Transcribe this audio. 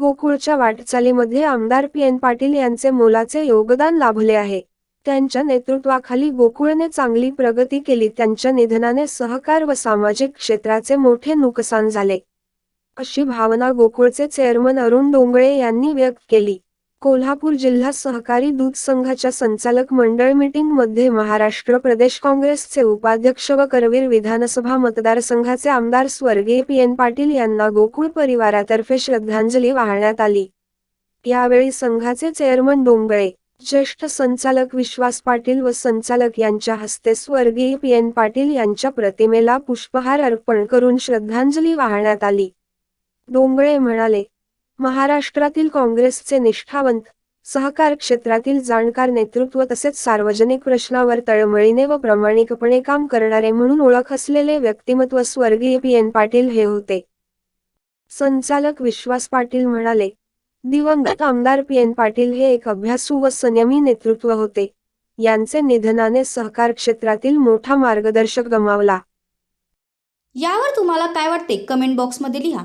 गोकुळच्या वाटचालीमध्ये आमदार P. N. Patil यांचे मोलाचे योगदान लाभले आहे. त्यांच्या नेतृत्वाखाली गोकुळने चांगली प्रगती केली. त्यांच्या निधनाने सहकार व सामाजिक क्षेत्राचे मोठे नुकसान झाले. अशी भावना गोकुळचे चेअरमन अरुण डोंगळे यांनी व्यक्त केली. कोल्हापूर जिल्हा सहकारी दूध संघाच्या संचालक मंडळ मीटिंगमध्ये महाराष्ट्र प्रदेश काँग्रेसचे उपाध्यक्ष व करवीर विधानसभा मतदारसंघाचे आमदार स्वर्गीय पी एन पाटील यांना गोकुळ परिवारातर्फे श्रद्धांजली वाहण्यात आली. यावेळी संघाचे चेअरमन डोंगळे ज्येष्ठ संचालक विश्वास पाटील व संचालक यांच्या हस्ते स्वर्गीय पी एन पाटील यांच्या प्रतिमेला पुष्पहार अर्पण करून श्रद्धांजली वाहण्यात आली. डोंगळे म्हणाले महाराष्ट्रातील काँग्रेसचे निष्ठावंत सहकार क्षेत्रातील जाणकार नेतृत्व तसेच सार्वजनिक प्रश्नावर तळमळीने व प्रामाणिकपणे काम करणारे म्हणून ओळख असलेले व्यक्तिमत्व स्वर्गीय पी. एन. पाटील हे होते. संचालक विश्वास पाटील म्हणाले दिवंगत आमदार पी. एन. पाटील हे एक अभ्यासू व संयमी नेतृत्व होते. यांचे निधनाने सहकार क्षेत्रातील मोठा मार्गदर्शक गमावला. यावर तुम्हाला काय वाटते? कमेंट बॉक्समध्ये लिहा.